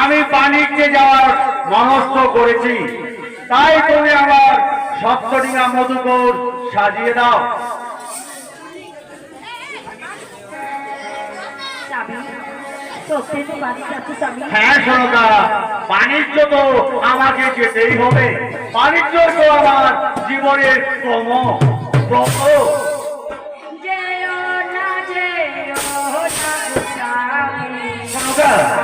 আমি বাণিজ্যে যাওয়ার মনস্থ করেছি। তাই তুমি আমার সপ্তডিঙা মধুকর সাজিয়ে দাও। হ্যাঁ সোনকা বাণিজ্য তো আমাকে যেতেই হবে। বাণিজ্য তো আমার জীবনের ক্রম ব্রত Son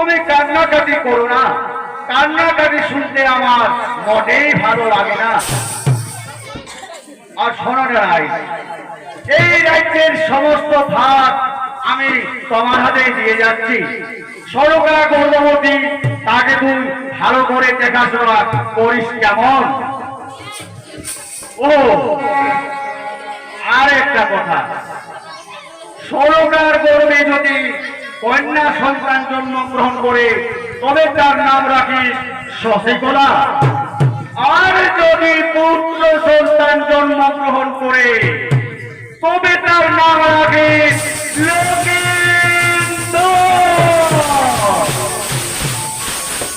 তুমি কান্নাকাটি করো না। কান্নাকাটি শুনতে আমার মোটেই ভালো লাগে না। আর শোনো নাই এই রাজ্যের সমস্ত ভাগ আমি তোমার হাতে দিয়ে যাচ্ছি। সরকার গর্ভবতী তাকে তুই ভালো করে দেখাশোনা করিস কেমন? ও আর একটা কথা সরকার গর্বে, যদি কন্যা সন্তান জন্মগ্রহণ করে তবে তার নাম রাখিস শশিকলা। আর যদি পুত্র সন্তান জন্মগ্রহণ করে তবে তার নাম রাখিস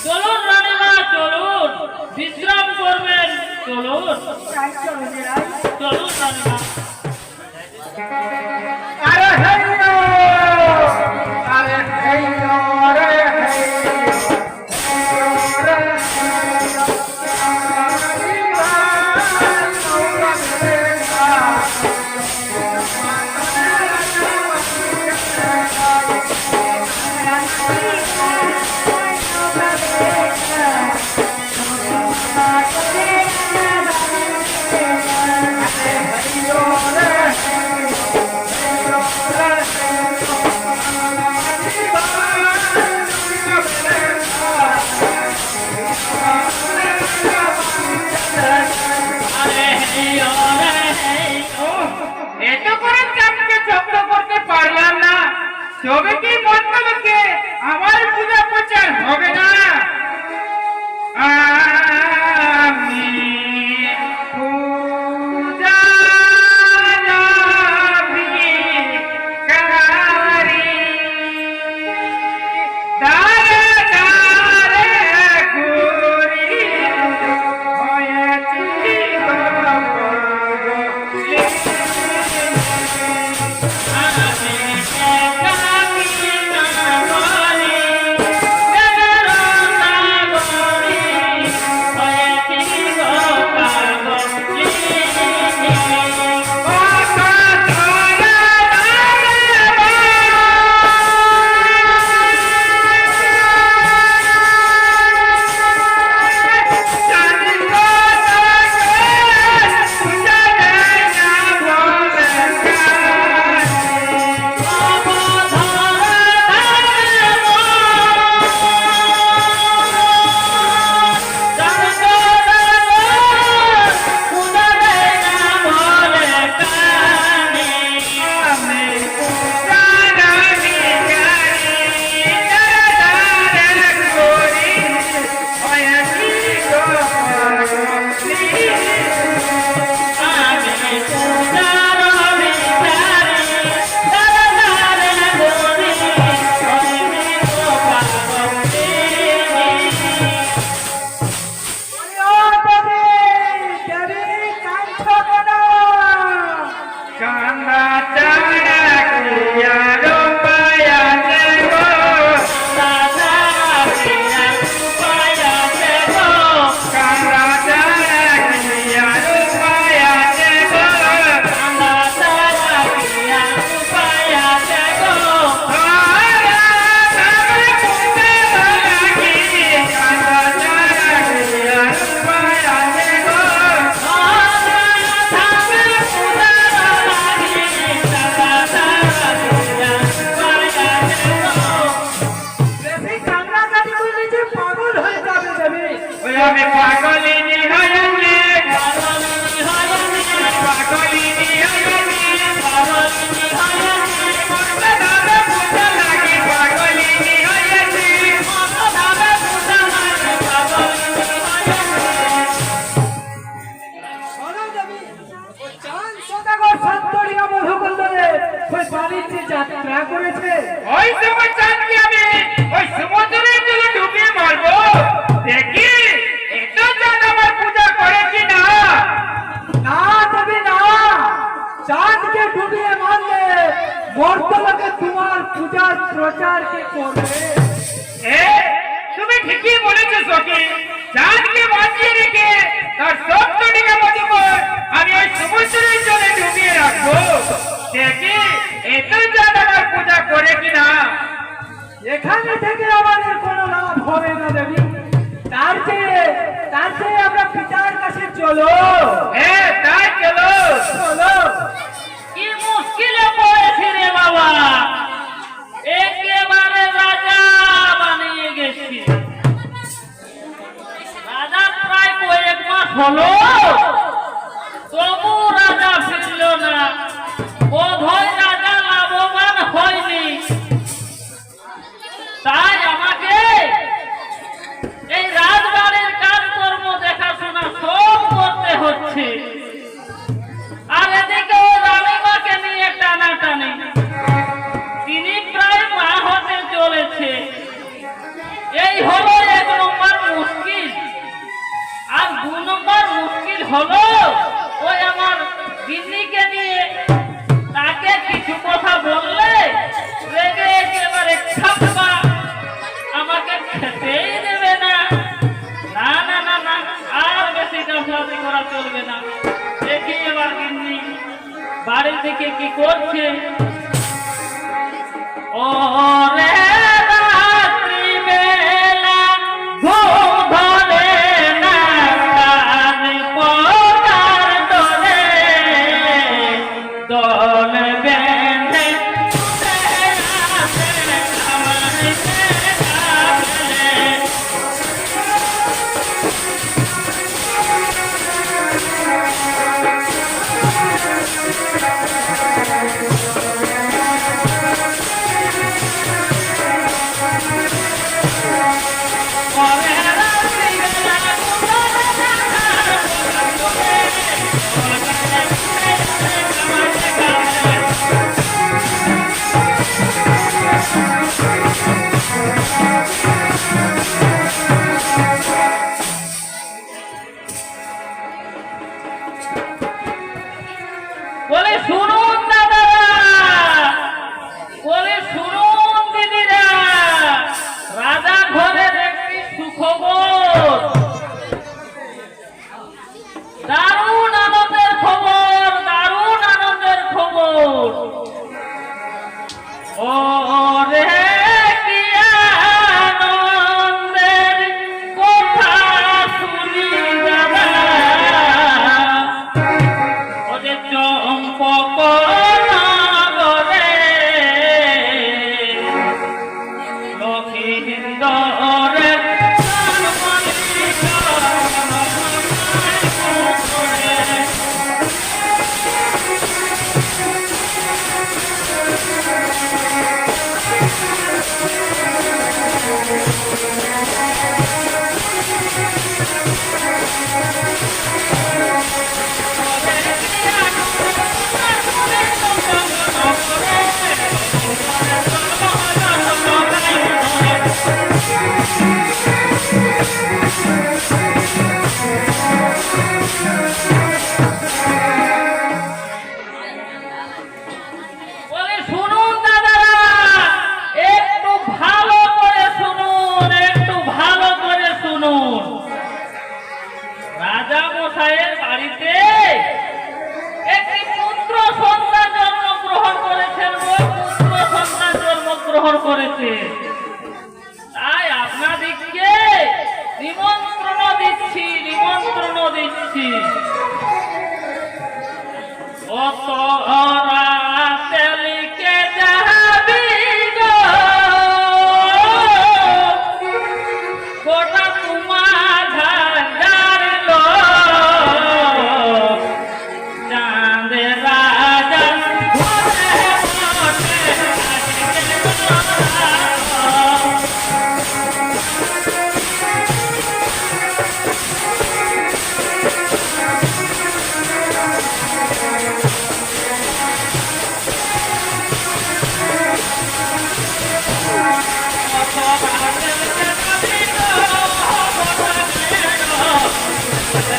চলুন রানীমা চলুন। বিশ্রাম করবেন চলুন। চলুন রানীমা। Thank you. তবে কি মতলবকে আমার পূজা প্রচার হবে না? আমি তবু রাজা আসেছিল না। বোধ গিন্নিকে নিয়ে তাকে কিছু কথা বললে আমাকে খেতেই দেবে না। না না না না, আর বেশি করা চলবে না। এবার গিন্নি, বাড়ি থেকে কি করছে? ও রে Thank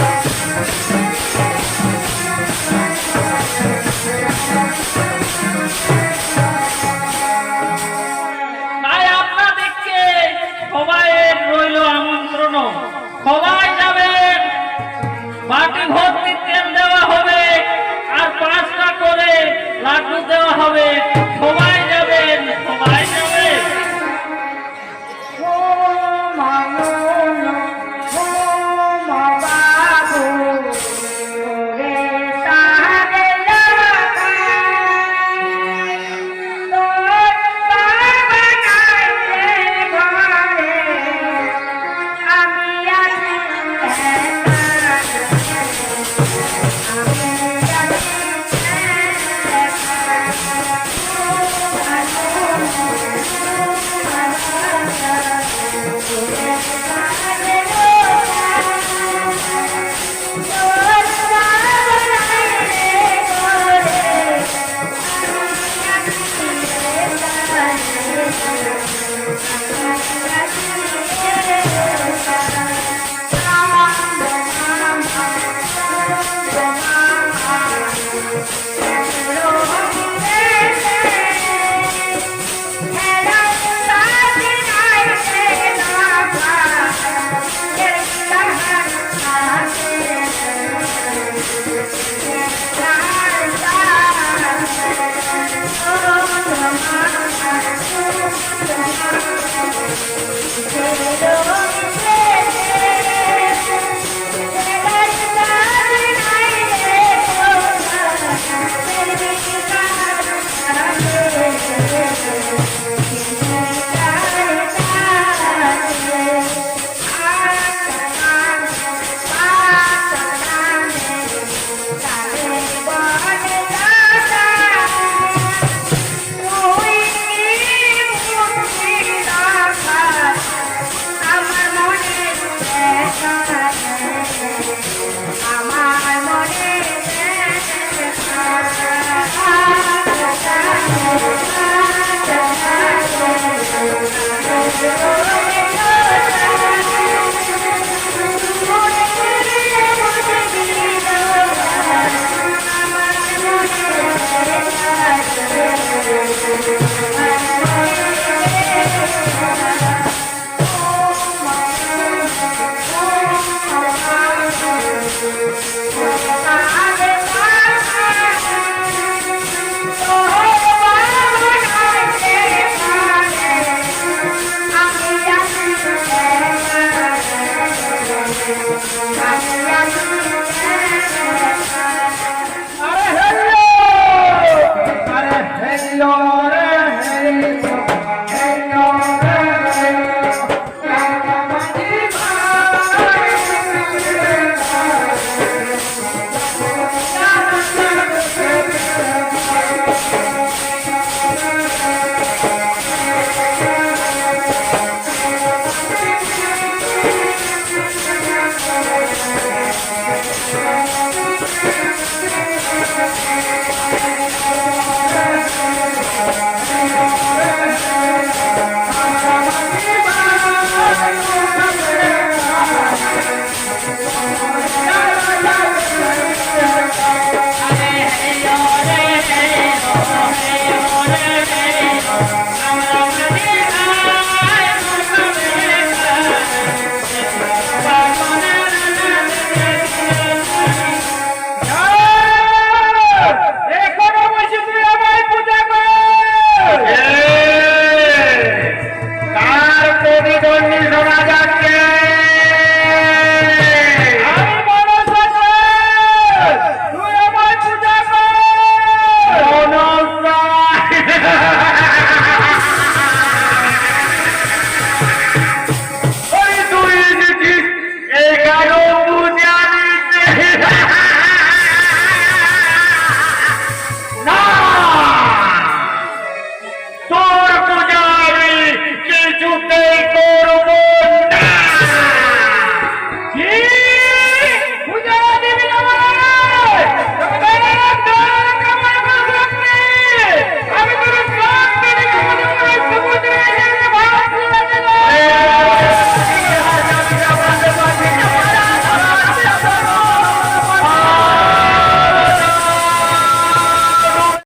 you.